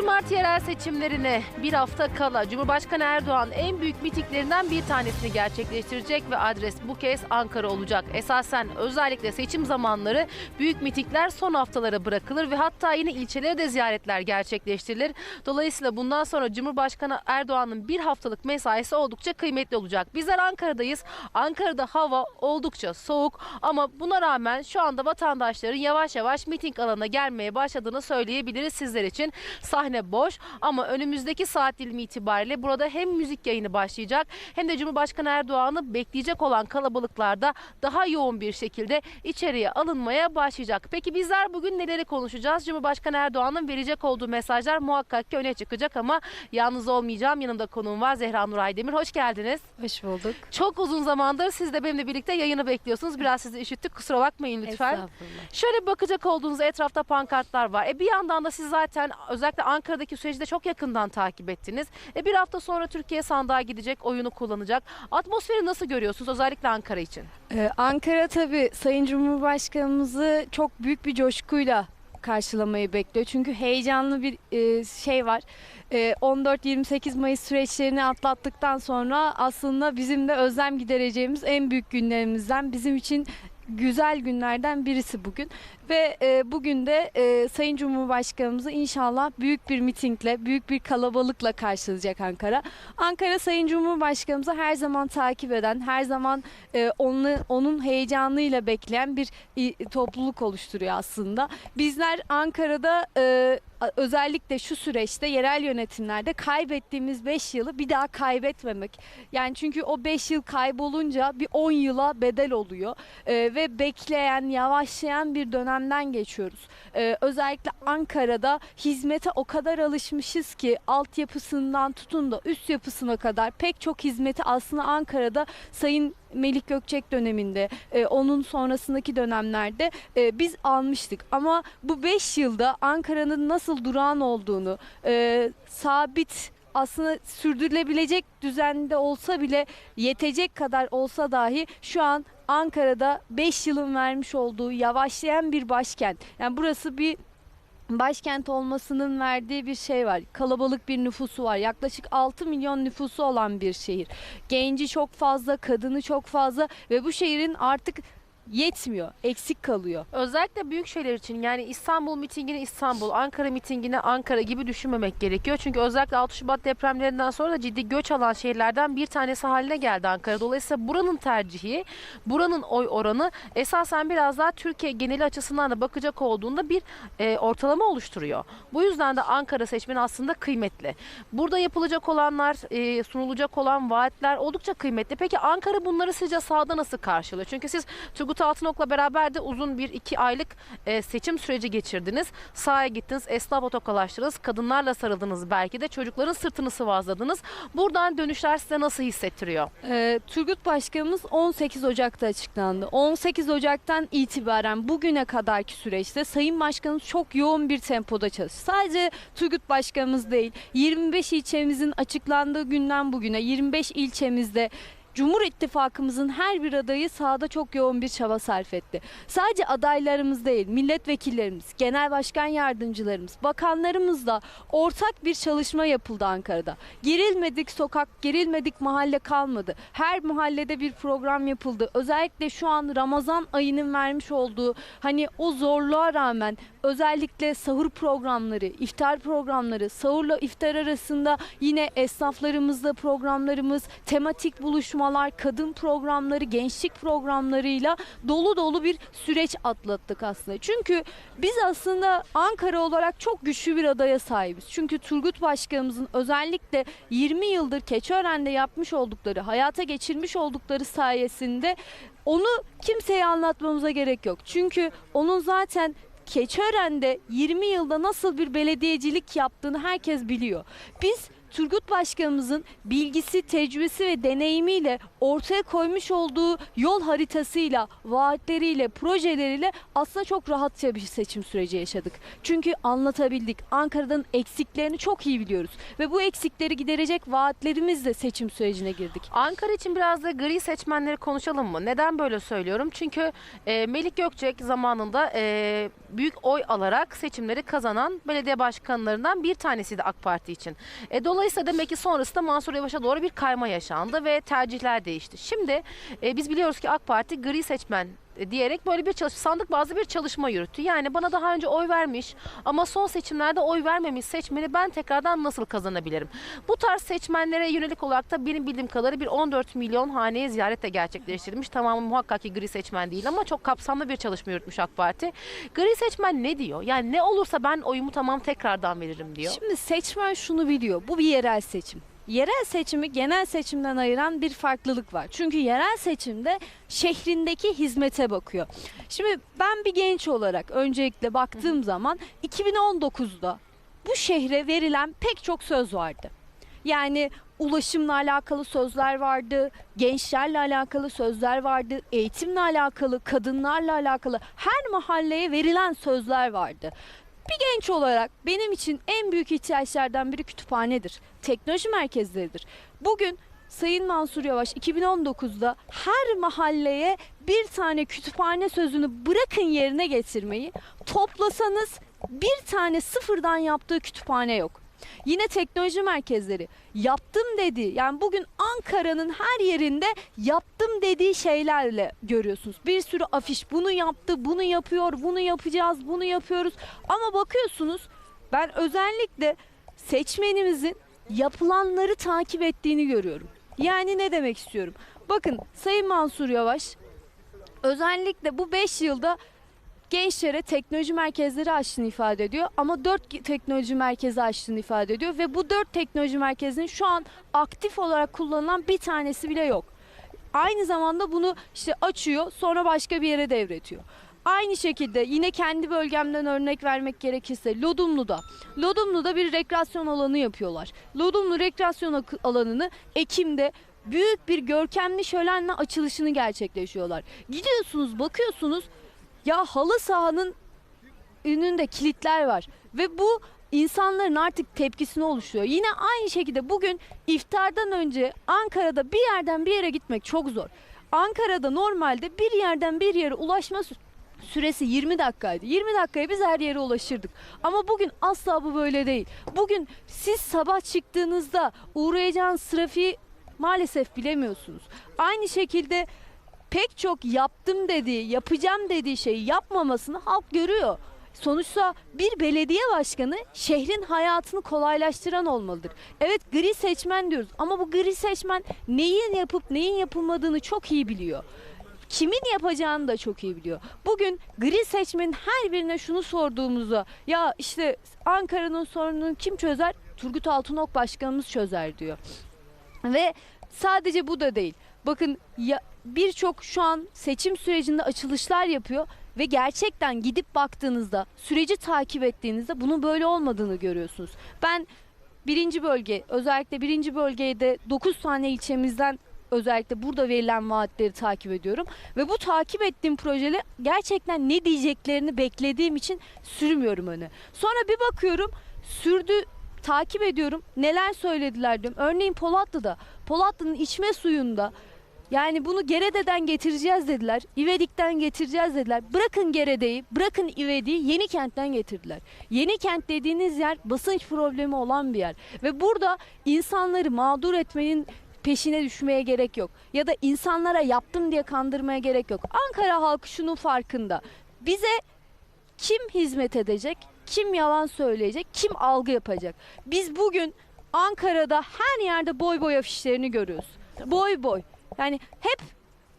31 Mart yerel seçimlerine bir hafta kala Cumhurbaşkanı Erdoğan en büyük mitinglerinden bir tanesini gerçekleştirecek ve adres bu kez Ankara olacak. Esasen özellikle seçim zamanları büyük mitingler son haftalara bırakılır ve hatta yine ilçelere de ziyaretler gerçekleştirilir. Dolayısıyla bundan sonra Cumhurbaşkanı Erdoğan'ın bir haftalık mesaisi oldukça kıymetli olacak. Bizler Ankara'dayız. Ankara'da hava oldukça soğuk ama buna rağmen şu anda vatandaşların yavaş yavaş miting alanına gelmeye başladığını söyleyebiliriz sizler için. Sahne boş ama önümüzdeki saat dilimi itibariyle burada hem müzik yayını başlayacak hem de Cumhurbaşkanı Erdoğan'ı bekleyecek olan kalabalıklarda daha yoğun bir şekilde içeriye alınmaya başlayacak. Peki bizler bugün neleri konuşacağız? Cumhurbaşkanı Erdoğan'ın verecek olduğu mesajlar muhakkak ki öne çıkacak ama yalnız olmayacağım. Yanımda konuğum var Zehra Nur Aydemir. Hoş geldiniz. Hoş bulduk. Çok uzun zamandır siz de benimle birlikte yayını bekliyorsunuz. Biraz sizi üşüttük kusura bakmayın lütfen. Şöyle bakacak olduğunuz etrafta pankartlar var. E bir yandan da siz zaten özellikle Ankara'daki süreci de çok yakından takip ettiniz. E bir hafta sonra Türkiye sandığa gidecek, oyunu kullanacak. Atmosferi nasıl görüyorsunuz özellikle Ankara için? Ee, Ankara tabii Sayın Cumhurbaşkanımızı çok büyük bir coşkuyla karşılamayı bekliyor. Çünkü heyecanlı bir e, şey var. E, 14-28 Mayıs süreçlerini atlattıktan sonra aslında bizim de özlem gidereceğimiz en büyük günlerimizden bizim için güzel günlerden birisi bugün ve e, bugün de e, Sayın Cumhurbaşkanımızı inşallah büyük bir mitingle, büyük bir kalabalıkla karşılayacak Ankara. Ankara Sayın Cumhurbaşkanımızı her zaman takip eden, her zaman e, onu, onun heyecanıyla bekleyen bir e, topluluk oluşturuyor aslında. Bizler Ankara'da e, özellikle şu süreçte yerel yönetimlerde kaybettiğimiz 5 yılı bir daha kaybetmemek. Yani çünkü o 5 yıl kaybolunca bir 10 yıla bedel oluyor E, ve bekleyen, yavaşlayan bir dönemden geçiyoruz. E, özellikle Ankara'da hizmete o kadar alışmışız ki altyapısından tutun da üst yapısına kadar pek çok hizmeti aslında Ankara'da Sayın Melik Gökçek döneminde, e, onun sonrasındaki dönemlerde e, biz almıştık. Ama bu 5 yılda Ankara'nın nasıl durağan olduğunu, e, sabit aslında sürdürülebilecek düzende olsa bile yetecek kadar olsa dahi şu an Ankara'da 5 yılın vermiş olduğu yavaşlayan bir başkent. Yani burası bir başkent olmasının verdiği bir şey var. Kalabalık bir nüfusu var. Yaklaşık 6 milyon nüfusu olan bir şehir. Genci çok fazla, kadını çok fazla ve bu şehrin artık yetmiyor, eksik kalıyor. Özellikle büyük şeyler için yani İstanbul mitingini İstanbul, Ankara mitingini Ankara gibi düşünmemek gerekiyor. Çünkü özellikle 6 Şubat depremlerinden sonra da ciddi göç alan şehirlerden bir tanesi haline geldi Ankara. Dolayısıyla buranın tercihi, buranın oy oranı esasen biraz daha Türkiye geneli açısından da bakacak olduğunda bir e, ortalama oluşturuyor. Bu yüzden de Ankara seçmeni aslında kıymetli. Burada yapılacak olanlar, e, sunulacak olan vaatler oldukça kıymetli. Peki Ankara bunları sizce sahada nasıl karşılıyor? Çünkü siz Turgut Altınok'la beraber de uzun bir iki aylık e, seçim süreci geçirdiniz. Sahaya gittiniz, esnaf otokalaştınız, kadınlarla sarıldınız belki de çocukların sırtını sıvazladınız. Buradan dönüşler size nasıl hissettiriyor? Ee, Turgut Başkanımız 18 Ocak'ta açıklandı. 18 Ocak'tan itibaren bugüne kadarki süreçte Sayın Başkanımız çok yoğun bir tempoda çalıştı. Sadece Turgut Başkanımız değil, 25 ilçemizin açıklandığı günden bugüne 25 ilçemizde Cumhur İttifakımızın her bir adayı sahada çok yoğun bir çaba sarf etti. Sadece adaylarımız değil, milletvekillerimiz, genel başkan yardımcılarımız, bakanlarımızla ortak bir çalışma yapıldı Ankara'da. Gerilmedik sokak, gerilmedik mahalle kalmadı. Her mahallede bir program yapıldı. Özellikle şu an Ramazan ayının vermiş olduğu hani o zorluğa rağmen özellikle sahur programları, iftar programları, sahurla iftar arasında yine esnaflarımızla programlarımız, tematik buluşmalar, kadın programları, gençlik programlarıyla dolu dolu bir süreç atlattık aslında. Çünkü biz aslında Ankara olarak çok güçlü bir adaya sahibiz. Çünkü Turgut Başkanımızın özellikle 20 yıldır Keçiören'de yapmış oldukları, hayata geçirmiş oldukları sayesinde onu kimseye anlatmamıza gerek yok. Çünkü onun zaten Keçiören'de 20 yılda nasıl bir belediyecilik yaptığını herkes biliyor. Biz Turgut Başkanımızın bilgisi, tecrübesi ve deneyimiyle ortaya koymuş olduğu yol haritasıyla, vaatleriyle, projeleriyle aslında çok rahatça bir seçim süreci yaşadık. Çünkü anlatabildik. Ankara'nın eksiklerini çok iyi biliyoruz. Ve bu eksikleri giderecek vaatlerimizle seçim sürecine girdik. Ankara için biraz da gri seçmenleri konuşalım mı? Neden böyle söylüyorum? Çünkü e, Melik Gökçek zamanında e, büyük oy alarak seçimleri kazanan belediye başkanlarından bir tanesiydi AK Parti için. E, dolayısıyla demek ki sonrasında Mansur Yavaş'a doğru bir kayma yaşandı ve tercihler değişti. Şimdi e, biz biliyoruz ki AK Parti gri seçmen diyerek böyle bir çalış sandık bazı bir çalışma yürüttü. Yani bana daha önce oy vermiş ama son seçimlerde oy vermemiş seçmeni ben tekrardan nasıl kazanabilirim? Bu tarz seçmenlere yönelik olarak da benim bildiğim kadarıyla bir 14 milyon haneye ziyaret de gerçekleştirilmiş. Tamamı muhakkak ki gri seçmen değil ama çok kapsamlı bir çalışma yürütmüş AK Parti. Gri seçmen ne diyor? Yani ne olursa ben oyumu tamam tekrardan veririm diyor. Şimdi seçmen şunu biliyor. Bu bir yerel seçim. Yerel seçimi genel seçimden ayıran bir farklılık var. Çünkü yerel seçimde şehrindeki hizmete bakıyor. Şimdi ben bir genç olarak öncelikle baktığım zaman 2019'da bu şehre verilen pek çok söz vardı. Yani ulaşımla alakalı sözler vardı, gençlerle alakalı sözler vardı, eğitimle alakalı, kadınlarla alakalı her mahalleye verilen sözler vardı. Bir genç olarak benim için en büyük ihtiyaçlardan biri kütüphanedir. Teknoloji merkezleridir. Bugün Sayın Mansur Yavaş 2019'da her mahalleye bir tane kütüphane sözünü bırakın yerine getirmeyi toplasanız bir tane sıfırdan yaptığı kütüphane yok. Yine teknoloji merkezleri yaptım dediği yani bugün Ankara'nın her yerinde yaptım dediği şeylerle görüyorsunuz. Bir sürü afiş bunu yaptı, bunu yapıyor, bunu yapacağız, bunu yapıyoruz. Ama bakıyorsunuz ben özellikle seçmenimizin yapılanları takip ettiğini görüyorum. Yani ne demek istiyorum? Bakın Sayın Mansur Yavaş özellikle bu 5 yılda gençlere teknoloji merkezleri açtığını ifade ediyor. Ama 4 teknoloji merkezi açtığını ifade ediyor. Ve bu 4 teknoloji merkezinin şu an aktif olarak kullanılan bir tanesi bile yok. Aynı zamanda bunu işte açıyor sonra başka bir yere devretiyor. Aynı şekilde yine kendi bölgemden örnek vermek gerekirse Lodumlu'da. Lodumlu'da bir rekreasyon alanı yapıyorlar. Lodumlu rekreasyon alanını Ekim'de büyük bir görkemli şölenle açılışını gerçekleşiyorlar. Gidiyorsunuz bakıyorsunuz ya halı sahanın önünde kilitler var ve bu insanların artık tepkisini oluşuyor. Yine aynı şekilde bugün iftardan önce Ankara'da bir yerden bir yere gitmek çok zor. Ankara'da normalde bir yerden bir yere ulaşma sü- süresi 20 dakikaydı. 20 dakikaya biz her yere ulaşırdık. Ama bugün asla bu böyle değil. Bugün siz sabah çıktığınızda uğrayacağınız trafiği maalesef bilemiyorsunuz. Aynı şekilde pek çok yaptım dediği, yapacağım dediği şeyi yapmamasını halk görüyor. Sonuçta bir belediye başkanı şehrin hayatını kolaylaştıran olmalıdır. Evet gri seçmen diyoruz ama bu gri seçmen neyin yapıp neyin yapılmadığını çok iyi biliyor. Kimin yapacağını da çok iyi biliyor. Bugün gri seçmenin her birine şunu sorduğumuzda ya işte Ankara'nın sorununu kim çözer? Turgut Altınok başkanımız çözer diyor. Ve sadece bu da değil. Bakın ya birçok şu an seçim sürecinde açılışlar yapıyor ve gerçekten gidip baktığınızda, süreci takip ettiğinizde bunun böyle olmadığını görüyorsunuz. Ben birinci bölge, özellikle birinci bölgede 9 tane ilçemizden özellikle burada verilen vaatleri takip ediyorum. Ve bu takip ettiğim projeler gerçekten ne diyeceklerini beklediğim için sürmüyorum öne. Sonra bir bakıyorum sürdü takip ediyorum neler söylediler diyorum. Örneğin Polatlı'da, Polatlı'nın içme suyunda yani bunu Gerede'den getireceğiz dediler. İvedik'ten getireceğiz dediler. Bırakın Gerede'yi, bırakın İvedik'i Yeni Kent'ten getirdiler. Yeni Kent dediğiniz yer basınç problemi olan bir yer. Ve burada insanları mağdur etmenin peşine düşmeye gerek yok. Ya da insanlara yaptım diye kandırmaya gerek yok. Ankara halkı şunun farkında. Bize kim hizmet edecek, kim yalan söyleyecek, kim algı yapacak. Biz bugün Ankara'da her yerde boy boy afişlerini görüyoruz. Boy boy. Yani hep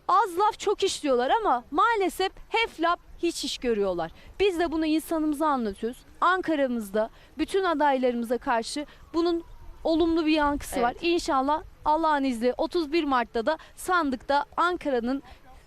az laf çok iş diyorlar ama maalesef hep laf hiç iş görüyorlar. Biz de bunu insanımıza anlatıyoruz. Ankara'mızda bütün adaylarımıza karşı bunun olumlu bir yankısı Evet. var. İnşallah Allah'ın izniyle 31 Mart'ta da sandıkta Ankara'nın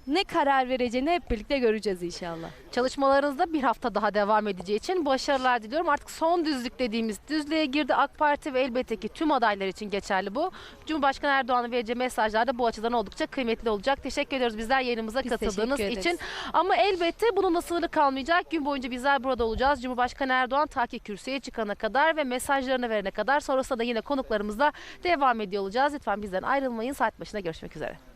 ne karar vereceğini hep birlikte göreceğiz inşallah. Çalışmalarınızda bir hafta daha devam edeceği için başarılar diliyorum. Artık son düzlük dediğimiz düzlüğe girdi AK Parti ve elbette ki tüm adaylar için geçerli bu. Cumhurbaşkanı Erdoğan'ın vereceği mesajlar da bu açıdan oldukça kıymetli olacak. Teşekkür ediyoruz bizler yayınımıza Biz katıldığınız için. Ama elbette bununla sınırlı kalmayacak. Gün boyunca bizler burada olacağız. Cumhurbaşkanı Erdoğan ta ki kürsüye çıkana kadar ve mesajlarını verene kadar sonrasında da yine konuklarımızla devam ediyor olacağız. Lütfen bizden ayrılmayın. Saat başına görüşmek üzere.